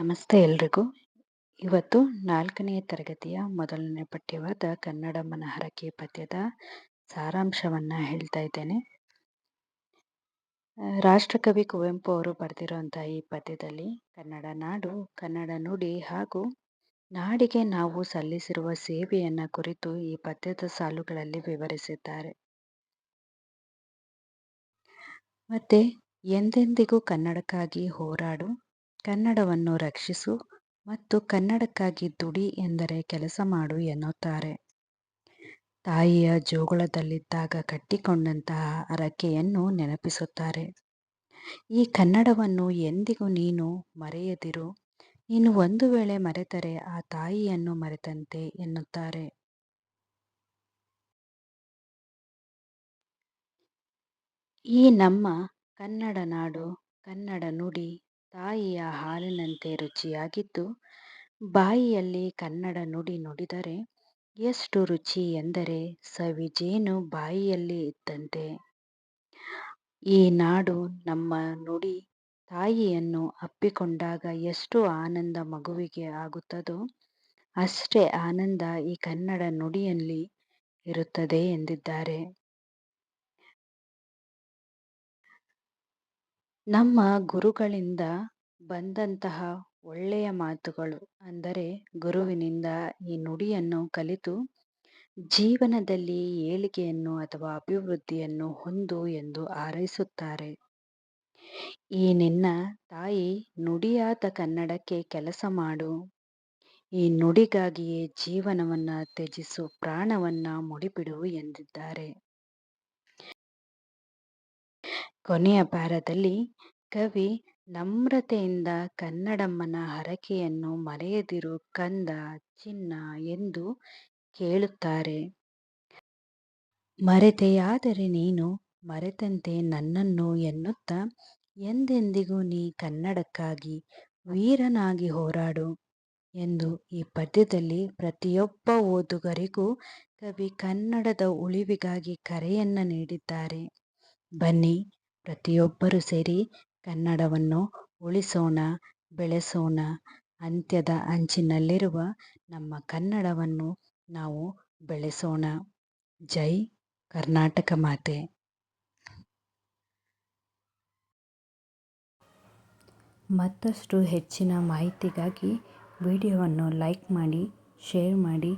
ನಮಸ್ತೆ ಎಲ್ರಿಗೂ. ಇವತ್ತು ನಾಲ್ಕನೆಯ ತರಗತಿಯ ಮೊದಲನೇ ಪಠ್ಯವಾದ ಕನ್ನಡ ಮನಹರಕೆ ಪದ್ಯದ ಸಾರಾಂಶವನ್ನು ಹೇಳ್ತಾ ಇದ್ದೇನೆ. ರಾಷ್ಟ್ರಕವಿ ಕುವೆಂಪು ಅವರು ಬರೆದಿರುವಂತಹ ಈ ಪದ್ಯದಲ್ಲಿ ಕನ್ನಡ ನಾಡು, ಕನ್ನಡ ನುಡಿ ಹಾಗೂ ನಾಡಿಗೆ ನಾವು ಸಲ್ಲಿಸಿರುವ ಸೇವೆಯನ್ನ ಕುರಿತು ಈ ಪದ್ಯದ ಸಾಲುಗಳಲ್ಲಿ ವಿವರಿಸಿದ್ದಾರೆ. ಮತ್ತೆ ಎಂದೆಂದಿಗೂ ಕನ್ನಡಕ್ಕಾಗಿ ಹೋರಾಡು ಕನ್ನಡವನ್ನು ರಕ್ಷಿಸು ಮತ್ತು ಕನ್ನಡಕ್ಕಾಗಿ ದುಡಿ ಎಂದರೆ ಕೆಲಸ ಮಾಡು ಎನ್ನುತ್ತಾರೆ. ತಾಯಿಯ ಜೋಗುಳದಲ್ಲಿದ್ದಾಗ ಕಟ್ಟಿಕೊಂಡಂತಹ ಅರಕೆಯನ್ನು ನೆನಪಿಸುತ್ತಾರೆ. ಈ ಕನ್ನಡವನ್ನು ಎಂದಿಗೂ ನೀನು ಮರೆಯದಿರು. ನೀನು ಒಂದು ವೇಳೆ ಮರೆತರೆ ಆ ತಾಯಿಯನ್ನು ಮರೆತಂತೆ ಎನ್ನುತ್ತಾರೆ. ಈ ನಮ್ಮ ಕನ್ನಡ ನಾಡು ಕನ್ನಡ ನುಡಿ ತಾಯಿಯ ಹಾಲಿನಂತೆ ರುಚಿಯಾಗಿದ್ದು, ಬಾಯಿಯಲ್ಲಿ ಕನ್ನಡ ನುಡಿ ನುಡಿದರೆ ಎಷ್ಟು ರುಚಿ ಎಂದರೆ ಸವಿಜೇನು ಬಾಯಿಯಲ್ಲಿ ಇದ್ದಂತೆ. ಈ ನಾಡು ನಮ್ಮ ನುಡಿ ತಾಯಿಯನ್ನು ಅಪ್ಪಿಕೊಂಡಾಗ ಎಷ್ಟು ಆನಂದ ಮಗುವಿಗೆ ಆಗುತ್ತದೋ ಅಷ್ಟೇ ಆನಂದ ಈ ಕನ್ನಡ ನುಡಿಯಲ್ಲಿ ಇರುತ್ತದೆ ಎಂದಿದ್ದಾರೆ. ನಮ್ಮ ಗುರುಗಳಿಂದ ಬಂದಂತಹ ಒಳ್ಳೆಯ ಮಾತುಗಳು ಅಂದರೆ ಗುರುವಿನಿಂದ ಈ ನುಡಿಯನ್ನು ಕಲಿತು ಜೀವನದಲ್ಲಿ ಏಳಿಗೆಯನ್ನು ಅಥವಾ ಅಭಿವೃದ್ಧಿಯನ್ನು ಹೊಂದು ಎಂದು ಹಾರೈಸುತ್ತಾರೆ. ಈ ನಿನ್ನ ತಾಯಿ ನುಡಿಯಾದ ಕನ್ನಡಕ್ಕೆ ಕೆಲಸ ಮಾಡು. ಈ ನುಡಿಗಾಗಿಯೇ ಜೀವನವನ್ನ ತ್ಯಜಿಸು, ಪ್ರಾಣವನ್ನ ಮುಡಿಬಿಡು ಎಂದಿದ್ದಾರೆ. ಕೊನೆಯ ಪಾರದಲ್ಲಿ ಕವಿ, ನಮ್ರತೆಯಿಂದ ಕನ್ನಡಮ್ಮನ ಹರಕೆಯನ್ನು ಮರೆಯದಿರು ಕಂದ ಚಿನ್ನ ಎಂದು ಕೇಳುತ್ತಾರೆ. ಮರೆತೆಯಾದರೆ ನೀನು ಮರೆತಂತೆ ನನ್ನನ್ನು ಎನ್ನುತ್ತ ಎಂದೆಂದಿಗೂ ನೀ ಕನ್ನಡಕ್ಕಾಗಿ ವೀರನಾಗಿ ಹೋರಾಡು ಎಂದು ಈ ಪದ್ಯದಲ್ಲಿ ಪ್ರತಿಯೊಬ್ಬ ಓದುಗರಿಗೂ ಕವಿ ಕನ್ನಡದ ಉಳಿವಿಗಾಗಿ ಕರೆಯನ್ನು ನೀಡಿದ್ದಾರೆ. ಬನ್ನಿ ಪ್ರತಿಯೊಬ್ಬರೂ ಸೇರಿ ಕನ್ನಡವನ್ನು ಉಳಿಸೋಣ, ಬೆಳೆಸೋಣ. ಅಂತ್ಯದ ಅಂಚಿನಲ್ಲಿರುವ ನಮ್ಮ ಕನ್ನಡವನ್ನು ನಾವು ಬೆಳೆಸೋಣ. ಜೈ ಕರ್ನಾಟಕ ಮಾತೆ. ಮತ್ತಷ್ಟು ಹೆಚ್ಚಿನ ಮಾಹಿತಿಗಾಗಿ ವಿಡಿಯೋವನ್ನು ಲೈಕ್ ಮಾಡಿ, ಶೇರ್ ಮಾಡಿ,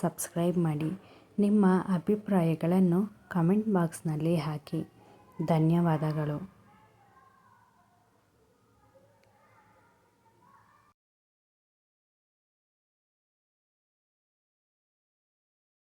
ಸಬ್ಸ್ಕ್ರೈಬ್ ಮಾಡಿ. ನಿಮ್ಮ ಅಭಿಪ್ರಾಯಗಳನ್ನು ಕಮೆಂಟ್ ಬಾಕ್ಸ್ನಲ್ಲಿ ಹಾಕಿ. ಧನ್ಯವಾದಗಳು.